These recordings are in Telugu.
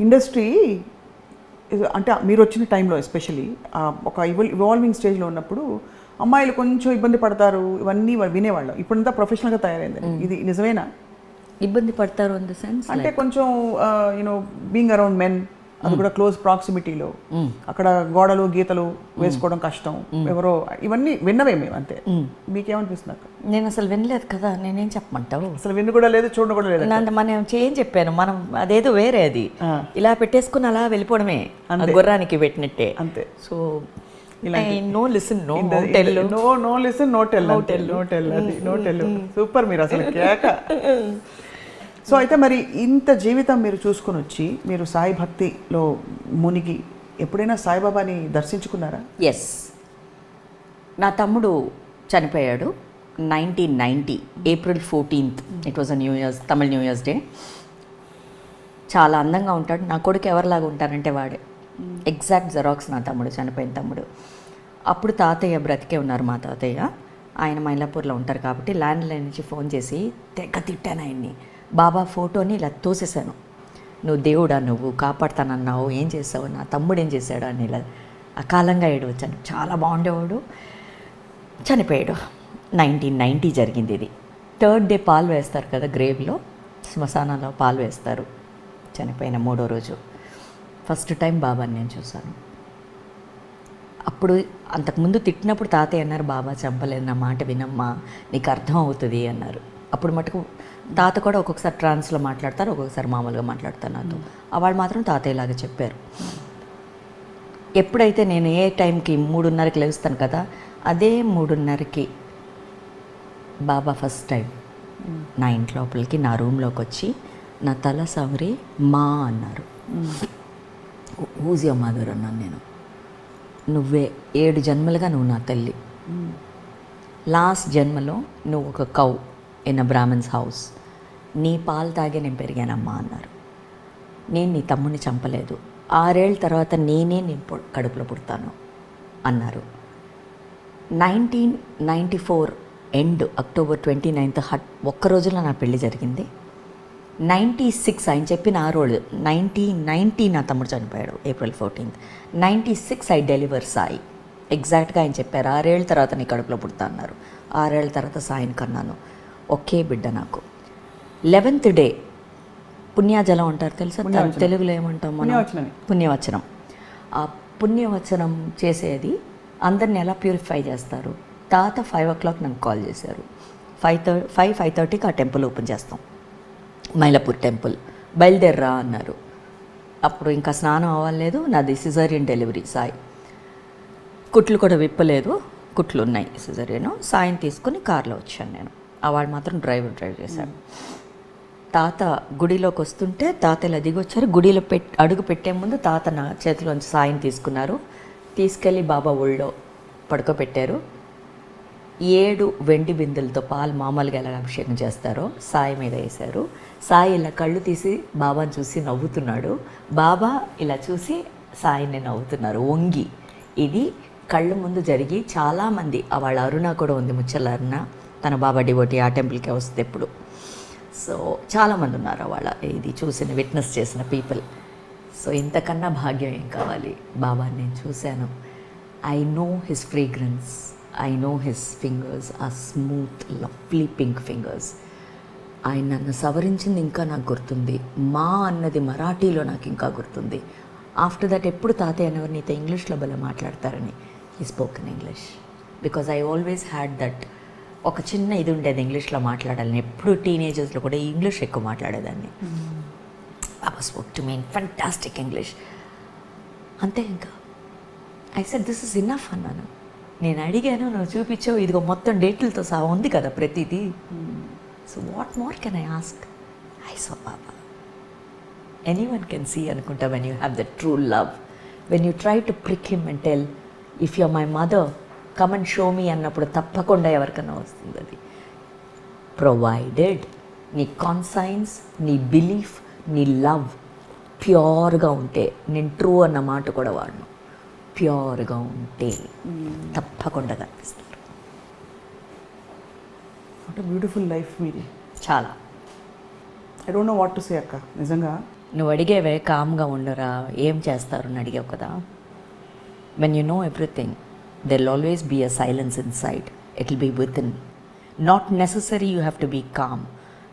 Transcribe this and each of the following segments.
ఇండస్ట్రీ అంటే మీరు వచ్చిన టైంలో ఎస్పెషలీ ఒక ఇవల్ ఇవాల్వింగ్ స్టేజ్లో ఉన్నప్పుడు అమ్మాయిలు కొంచెం ఇబ్బంది పడతారు ఇవన్నీ వినేవాళ్ళం. ఇప్పుడంతా ప్రొఫెషనల్గా తయారైంది. ఇది నిజమేనా? ఇబ్బంది పడతారు ఇన్ ద సెన్స్ అంటే కొంచెం యూనో బీయింగ్ అరౌండ్ మెన్ అది కూడా క్లోజ్ ప్రాక్సిమిటీలో. అక్కడ గోడలు గీతలు వేసుకోవడం కష్టం. ఎవరో ఇవన్నీ విన్నవే మేము అంతే. మీకేమనిపిస్తుంది అక్క? నేను అసలు వినలేదు కదా నేనేం చెప్పమంటావు? అసలు విన్ను కూడా లేదు చూడడం కూడా లేదు మనం చేయం చెప్పాను మనం అదేదో వేరే అది. ఇలా పెట్టేసుకుని అలా వెళ్ళిపోవడమే. గుర్రానికి పెట్టినట్టే. అంతే. So no listen no tell no no listen no tell no tell no tell no tell super మీరు అసలు కేక. సో అయితే మరి ఇంత జీవితం మీరు చూసుకొని వచ్చి మీరు సాయి భక్తిలో మునిగి ఎప్పుడైనా సాయిబాబాని దర్శించుకున్నారా? ఎస్ నా తమ్ముడు చనిపోయాడు nineteen ninety April fourteenth. It was a new year's Tamil new year's day చాలా అందంగా ఉంటాడు. నా కొడుకు ఎవరిలాగా ఉంటారంటే వాడే. ఎగ్జాక్ట్ జెరాక్స్ నా తమ్ముడు చనిపోయిన తమ్ముడు. అప్పుడు తాతయ్య బ్రతికే ఉన్నారు మా తాతయ్య. ఆయన మైలాపూర్లో ఉంటారు కాబట్టి ల్యాండ్ లైన్ నుంచి ఫోన్ చేసి తెగ తిట్టాను ఆయన్ని. బాబా ఫోటోని ఇలా తోసేసాను నువ్వు దేవుడా నువ్వు కాపాడుతానన్నావు ఏం చేసావు నా తమ్ముడు ఏం చేశాడు? అని ఇలా అకాలంగా ఏడు వచ్చాను. చాలా బాగుండేవాడు. చనిపోయాడు. నైన్టీన్ నైంటీ జరిగింది ఇది. థర్డ్ డే పాలు వేస్తారు కదా గ్రేవ్లో శ్మశానంలో పాలు వేస్తారు. చనిపోయిన మూడో రోజు. ఫస్ట్ టైం బాబాని నేను చూశాను. అప్పుడు అంతకుముందు తిట్టినప్పుడు తాతయ్య అన్నారు బాబా చంపలేదు నా మాట వినమ్మా నీకు అర్థం అవుతుంది అన్నారు. అప్పుడు మటుకు తాత కూడా ఒక్కొక్కసారి ట్రాన్స్లో మాట్లాడతారు ఒక్కొక్కసారి మామూలుగా మాట్లాడతారు నాతో. ఆ వాళ్ళు మాత్రం తాతయ్యలాగా చెప్పారు. ఎప్పుడైతే నేను ఏ టైంకి మూడున్నరకి లేస్తాను కదా అదే మూడున్నరకి బాబా ఫస్ట్ టైం నా ఇంటి లోపలికి నా రూమ్లోకి వచ్చి నా తల సవరి మా అన్నారు. ఊజ్ యువర్ మదర్ అన్నాను నేను. నువ్వే ఏడు జన్మలుగా నువ్వు నా తల్లి. లాస్ట్ జన్మలో నువ్వు ఒక cow. In a Brahman's house నీ పాలు తాగే నేను పెరిగానమ్మా అన్నారు. నేను నీ తమ్ముని చంపలేదు. ఆరేళ్ళ తర్వాత నేనే నేను కడుపులో పుడతాను అన్నారు. Nineteen ninety four and October twenty ninth at ఒక్క రోజులో నా పెళ్ళి జరిగింది. నైంటీ సిక్స్ ఆయన చెప్పిన ఆ రోజు నైంటీ నైంటీ నా తమ్ముడు చనిపోయాడు April fourteenth. Ninety six I deliver Sai. ఎగ్జాక్ట్గా ఆయన చెప్పారు ఆరేళ్ళ తర్వాత నీ కడుపులో పుడతా అన్నారు. ఆరేళ్ళ తర్వాత సాయిని కన్నాను. ఒకే బిడ్డ నాకు. Eleventh day. పుణ్యాజలం అంటారు తెలుసా? తెలుగులో ఏమంటాం మనం. పుణ్యవచనం. ఆ పుణ్యవచనం చేసేది అందరిని ఎలా ప్యూరిఫై చేస్తారు? తాత ఫైవ్ ఓ క్లాక్ నన్ను కాల్ చేశారు. ఫైవ్ థర్ ఫైవ్ ఫైవ్ థర్టీకి ఆ టెంపుల్ ఓపెన్ చేస్తాం. మైలాపూర్ టెంపుల్. బయలుదేర్రా అన్నారు. అప్పుడు ఇంకా స్నానం అవ్వలేదు. నాది సిజరియన్ డెలివరీ సాయి. కుట్లు కూడా విప్పలేదు. కుట్లు ఉన్నాయి సిజరియన్ సాయం తీసుకుని కార్లో వచ్చాను నేను. ఆ వాడు మాత్రం డ్రైవర్ డ్రైవ్ చేశాడు తాత గుడిలోకి వస్తుంటే తాత ఇలా దిగొచ్చారు. గుడిలో పెట్ అడుగు పెట్టే ముందు తాత నా చేతిలోంచి సాయం తీసుకున్నారు. తీసుకెళ్ళి బాబా ఒళ్ళో పడుకోబెట్టారు. ఏడు వెండి బిందెలతో పాలు మామూలుగా ఎలా అభిషేకం చేస్తారో సాయి మీద వేశారు. సాయి ఇలా కళ్ళు తీసి బాబాని చూసి నవ్వుతున్నాడు. బాబా ఇలా చూసి సాయిని నవ్వుతున్నారు. వంగి ఇది కళ్ళు ముందు జరిగి చాలామంది వాళ్ళ అరుణ కూడా ఉంది ముచ్చల అరుణ తన బాబా డివోటి ఆ టెంపుల్కే వస్తుంది ఎప్పుడు. సో చాలామంది ఉన్నారు వాళ్ళ ఇది చూసిన విట్నెస్ చేసిన పీపుల్. సో ఇంతకన్నా భాగ్యం ఏం కావాలి? బాబాని నేను చూశాను. I know his fragrance. I know his fingers ఆ స్మూత్ లవ్లీ పింక్ ఫింగర్స్. ఆయన నన్ను సవరించింది ఇంకా నాకు గుర్తుంది. మా అన్నది మరాఠీలో నాకు ఇంకా గుర్తుంది. ఆఫ్టర్ దట్ ఎప్పుడు తాతయ్య అనేవారు నీతో ఇంగ్లీష్లో భలే మాట్లాడతారని. ఈ spoken English because I always had that ఒక చిన్న ఇది ఉండేది ఇంగ్లీష్లో మాట్లాడాలని. ఎప్పుడు టీనేజర్స్లో కూడా ఇంగ్లీష్ ఎక్కువ మాట్లాడేదాన్ని. Baba spoke to mean fantastic English అంతే ఇంకా. I said this is enough అన్నాను. నేను అడిగాను నువ్వు చూపించావు ఇదిగో మొత్తం డేట్లతో సహా ఉంది కదా ప్రతిదీ. So what more can I ask I so Baba anyone can see అనుకుంటా when you have the true love when you try to prick him and tell if you my mother come and show me అన్నప్పుడు తప్పకుండా ఎవరికైనా వస్తుంది అది. ప్రొవైడెడ్ నీ కాన్సైన్స్ నీ బిలీఫ్ నీ లవ్ ప్యూర్గా ఉంటే నేను ట్రూ అన్న మాట కూడా వాడను. ప్యూర్గా ఉంటే తప్పకుండా కనిపిస్తారు. వాట్ బ్యూటిఫుల్ లైఫ్ మీది చాలా. I don't know what to say అక్క. నిజంగా? నువ్వు అడిగేవే కామ్గా ఉండరా. ఏం చేస్తారు? అని అడిగావు కదా. When you know everything, there'll always be a silence inside. It'll be within. Not necessary you have to be calm.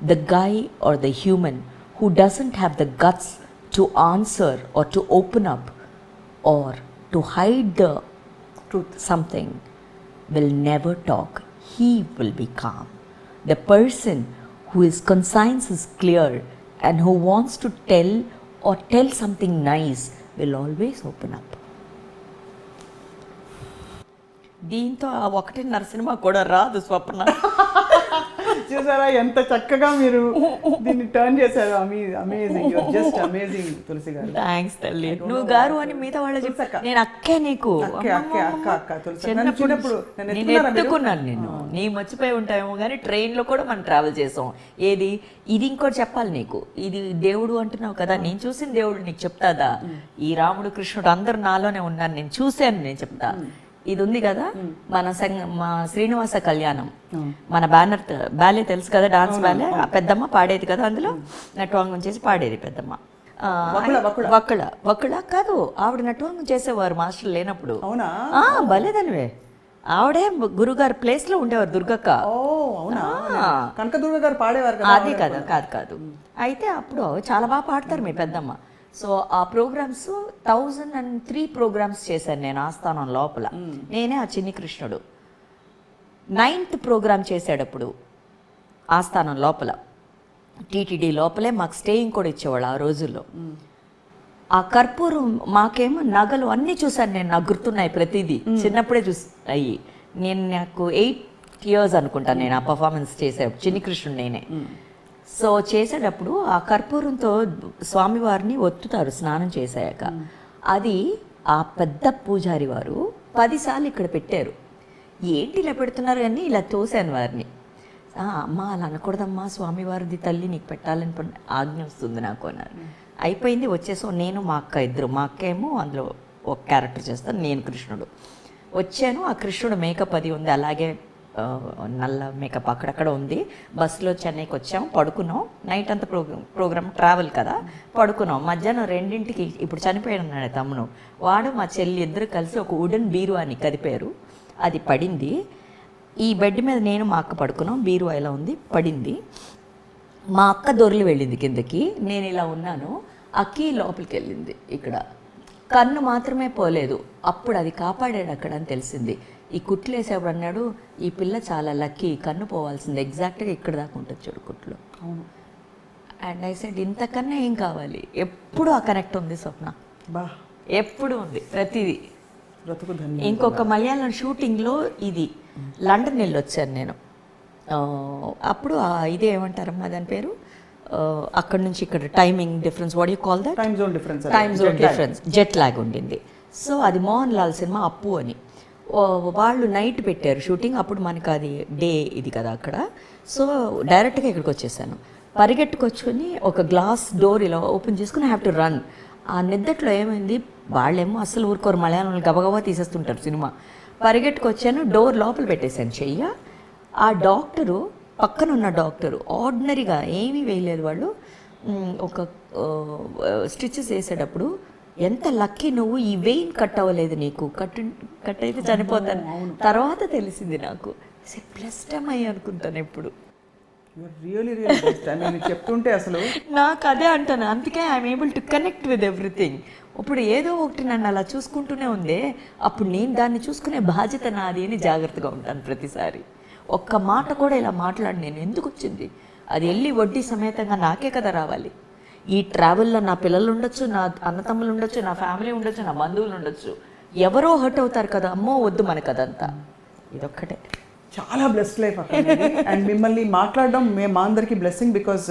The guy or the human who doesn't have the guts to answer or to open up or to hide the Truth. something will never talk. He will be calm. The person who his conscience is clear and who wants to tell or tell something nice will always open up. దీంతో ఆ ఒకటిన్నర సినిమా కూడా రాదు స్వప్న. చూసారా ఎంత చక్కగా మీరు దీన్ని టర్న్ చేశారు. అమేజింగ్ జస్ట్ అమేజింగ్ తులసి గారు. థ్యాంక్స్ తల్లి. నువ్వు గారు అని మిగతా వాళ్ళు చెప్పి తులసక్క. నేను అక్కే నీకు. చిన్నప్పుడు నేను? ఎత్తుకున్నాను నిన్ను. నీ మర్చిపోయి ఉంటాయేమో కానీ ట్రైన్లో కూడా మనం ట్రావెల్ చేసాం. ఏది? ఇది ఇంకోటి చెప్పాలి నీకు. ఇది దేవుడు అంటున్నావు కదా. నేను చూసిన దేవుడు నీకు చెప్తాదా? ఈ రాముడు కృష్ణుడు అందరు నాలోనే ఉన్నారు. నేను చూశాను నేను చెప్తా. ఇది ఉంది కదా మన సంగ మా శ్రీనివాస కళ్యాణం. మన బ్యానర్ బ్యాలే తెలుసు కదా డాన్స్ బ్యాలే? పెద్దమ్మ పాడేది కదా అందులో? నటవాంగం చేసి పాడేది పెద్దమ్మ. వకుళ వకుళ. కాదు ఆవిడ నటవాంగం చేసేవారు మాస్టర్ లేనప్పుడు. అవునా? భలేదనివే ఆవిడే గురుగారు ప్లేస్లో ఉండేవారు దుర్గక్క. ఓ అవునా? ఆ. కనకదుర్గ గారు పాడేవారు కదా అది కదా కాదు కాదు. అయితే అప్పుడు చాలా బాగా పాడతారు మీ పెద్దమ్మ. సో ఆ programmes thousand and three programmes చేశాను నేను ఆస్థానం లోపల. నేనే ఆ చిన్ని కృష్ణుడు. నైన్త్ ప్రోగ్రామ్ చేసేటప్పుడు ఆస్థానం లోపల. టీటీడీ లోపలే మాకు స్టేయింగ్ కూడా ఇచ్చేవాళ్ళు ఆ రోజుల్లో. ఆ కర్పూరం మాకేమో నగలు అన్నీ చూసాను నేను నాకు గుర్తున్నాయి ప్రతిదీ. చిన్నప్పుడే చూసి అయ్యి. నేను నాకు ఎయిట్ ఇయర్స్ అనుకుంటాను నేను ఆ పర్ఫార్మెన్స్ చేసే చిన్ని కృష్ణుడు నేనే. సో చేసేటప్పుడు ఆ కర్పూరంతో స్వామివారిని ఒత్తుతారు స్నానం చేసాక అది ఆ పెద్ద పూజారి వారు పదిసార్లు ఇక్కడ పెట్టారు. ఏంటి ఇలా పెడుతున్నారు అని ఇలా తోసాను వారిని. "ఆ, అమ్మా అలా అనకూడదమ్మా స్వామివారిది తల్లి నీకు పెట్టాలని ఆజ్ఞ వస్తుంది నాకు అన్నారు. అయిపోయింది వచ్చేసాం నేను మా అక్క ఇద్దరు మా అక్క ఏమో అందులో ఒక క్యారెక్టర్ చేస్తాను నేను కృష్ణుడు. వచ్చాను ఆ కృష్ణుడు మేకప్ అది ఉంది అలాగే నల్ల మేకప్ అక్కడక్కడ ఉంది. బస్సులో చెన్నైకి వచ్చాం పడుకున్నాం. నైట్ అంతా ప్రోగ్రామ్ ప్రోగ్రామ్ ట్రావెల్ కదా. పడుకున్నాం. మధ్యాహ్నం రెండింటికి ఇప్పుడు చనిపోయాడు ఉన్నాడు తమ్ముడు. వాడు మా చెల్లి ఇద్దరు కలిసి ఒక వుడెన్ బీరువాని కదిపారు. అది పడింది. ఈ బెడ్ మీద నేను మా అక్క పడుకున్నాం. బీరువా ఇలా ఉంది పడింది. మా అక్క దొరలు వెళ్ళింది కిందకి. నేను ఇలా ఉన్నాను. అక్కి లోపలికి వెళ్ళింది ఇక్కడ. కన్ను మాత్రమే పోలేదు. అప్పుడు అది కాపాడాడు అక్కడ అని తెలిసింది. ఈ కుట్లు వేసేప్పుడు అన్నాడు ఈ పిల్ల చాలా లక్కీ కన్ను పోవాల్సింది ఎగ్జాక్ట్గా ఇక్కడ దాకా ఉంటుంది చూడు కుట్లు. అవును. అండ్ ఐ సెడ్ ఇంతకన్నా ఏం కావాలి? ఎప్పుడు ఆ కనెక్ట్ ఉంది స్వప్న? బా. ఎప్పుడు ఉంది? ప్రతిదీ. ఇంకొక మలయాళం షూటింగ్లో ఇది లండన్ వెళ్ళి వచ్చాను నేను. అప్పుడు ఆ ఇది ఏమంటారమ్మా దాని పేరు? అక్కడ నుంచి ఇక్కడ timing difference what you call that time zone difference time zone difference jet lag ఉండింది. సో అది మోహన్ లాల్ సినిమా అప్పు అని. వాళ్ళు నైట్ పెట్టారు షూటింగ్. అప్పుడు మనకు అది డే ఇది కదా అక్కడ. సో డైరెక్ట్గా ఇక్కడికి వచ్చేసాను. పరిగెట్టుకొచ్చుకొని ఒక గ్లాస్ డోర్ ఇలా ఓపెన్ చేసుకుని హ్యావ్ టు రన్ ఆ నిద్దట్లో ఏమైంది? వాళ్ళేమో అసలు ఊరుకోరు. మలయాళంలో గబగబా తీసేస్తుంటారు సినిమా. పరిగెట్టుకొచ్చాను డోర్ లోపల పెట్టేశాను. చెయ్య. ఆ డాక్టరు పక్కన ఉన్న డాక్టరు ఆర్డినరీగా ఏమీ వేయలేదు వాళ్ళు. ఒక స్టిచెస్ వేసేటప్పుడు ఎంత లక్కీ నువ్వు ఈ వెయిన్ కట్ అవ్వలేదు నీకు కట్ కట్ అయితే చనిపోతాను తర్వాత తెలిసింది నాకు. ప్లస్టమ్ అయ్యి అనుకుంటాను ఎప్పుడు. చెప్తుంటే అసలు నాకు అదే అంటాను. అందుకే I'm able to connect with everything ఇప్పుడు ఏదో ఒకటి నన్ను అలా చూసుకుంటూనే ఉందే. అప్పుడు నేను దాన్ని చూసుకునే బాధ్యత నాది అని జాగ్రత్తగా ఉంటాను ప్రతిసారి. ఒక్క మాట కూడా ఇలా మాట్లాడి నేను ఎందుకు వచ్చింది? అది వెళ్ళి వడ్డీ సమేతంగా నాకే కదా రావాలి. ఈ ట్రావెల్లో నా పిల్లలు ఉండొచ్చు నా అన్నతమ్ములు ఉండొచ్చు నా ఫ్యామిలీ ఉండొచ్చు నా బంధువులు ఉండొచ్చు. ఎవరో హర్ట్ అవుతారు కదా అమ్మో వద్దు మనకు అదంతా. ఇదొక్కటే. చాలా బ్లెస్డ్ లైఫ్ అండ్ మిమ్మల్ని మాట్లాడడం మేము మా అందరికి blessing because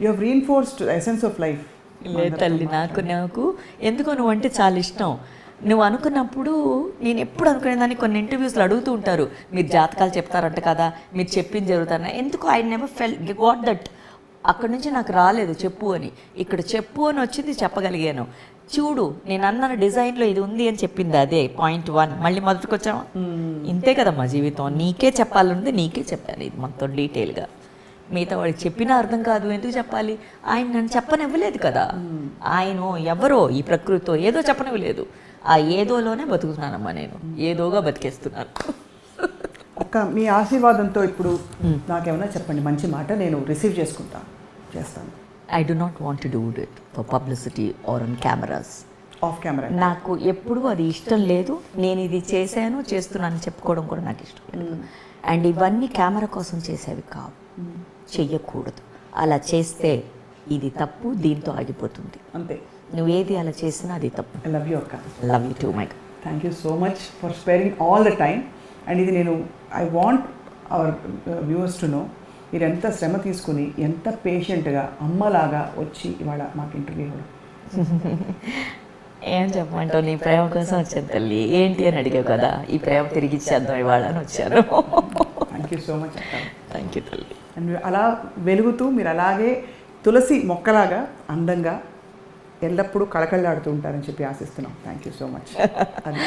you have reinforced essence of life లే తల్లి నాకు నాకు. ఎందుకో నువ్వు అంటే చాలా ఇష్టం. నువ్వు అనుకున్నప్పుడు నేను ఎప్పుడు అనుకునేదాన్ని కొన్ని ఇంటర్వ్యూస్లో అడుగుతూ ఉంటారు. మీరు జాతకాలు చెప్తారంట కదా మీరు చెప్పింది జరుగుతారా ఎందుకు I never fell got that అక్కడ నుంచి నాకు రాలేదు చెప్పు అని. ఇక్కడ చెప్పు అని వచ్చింది చెప్పగలిగాను. చూడు నేను అన్న డిజైన్లో ఇది ఉంది అని చెప్పింది అదే పాయింట్ వన్ మళ్ళీ మొదటికి వచ్చామా ఇంతే కదా మా జీవితం. నీకే చెప్పాలనుంది నీకే చెప్పాను ఇది మొత్తం డీటెయిల్గా. మిగతా వాడికి చెప్పినా అర్థం కాదు ఎందుకు చెప్పాలి? ఆయన నన్ను చెప్పనివ్వలేదు కదా. ఆయన ఎవరో ఈ ప్రకృతితో ఏదో చెప్పనివ్వలేదు. ఆ ఏదోలోనే బతుకుతున్నానమ్మా నేను. ఏదోగా బతికేస్తున్నాను. అక్క మీ ఆశీర్వాదంతో ఇప్పుడు నాకేమైనా చెప్పండి మంచి మాట నేను రిసీవ్ చేసుకుంటాను చేస్తాను. I do not want do it for publicity or on cameras off camera నాకు ఎప్పుడూ అది ఇష్టం లేదు. నేను ఇది చేశాను చేస్తున్నాను చెప్పుకోవడం కూడా నాకు ఇష్టం లేదు. అండ్ ఇవన్నీ కెమెరా కోసం చేసేవి కావు. చెయ్యకూడదు. అలా చేస్తే ఇది తప్పు దీంతో ఆగిపోతుంది. అంతే. నువ్వు ఏది అలా చేసినా అది తప్పు. ఐ లవ్ యూ అక్క. Love you too my thank you so much for sparing all the time and ఇది నేను I want our viewers to know మీరు ఎంత శ్రమ తీసుకుని ఎంత పేషెంట్గా అమ్మలాగా వచ్చి ఇవాళ మాకు ఇంటర్వ్యూ ఇవ్వడం. ఏం చెప్పమంటావు? నీ ప్రేమ కోసం వచ్చాను తల్లి. ఏంటి అని అడిగావు కదా? ఈ ప్రేమ తిరిగి ఇచ్చేద్దాం ఇవాళ అని వచ్చాను thank you so much thank you తల్లి. అండ్ అలా వెలుగుతూ మీరు అలాగే తులసి మొక్కలాగా అందంగా ఎల్లప్పుడూ కళకళలాడుతూ ఉంటారని చెప్పి ఆశిస్తున్నాం. థ్యాంక్ యూ సో మచ్ అది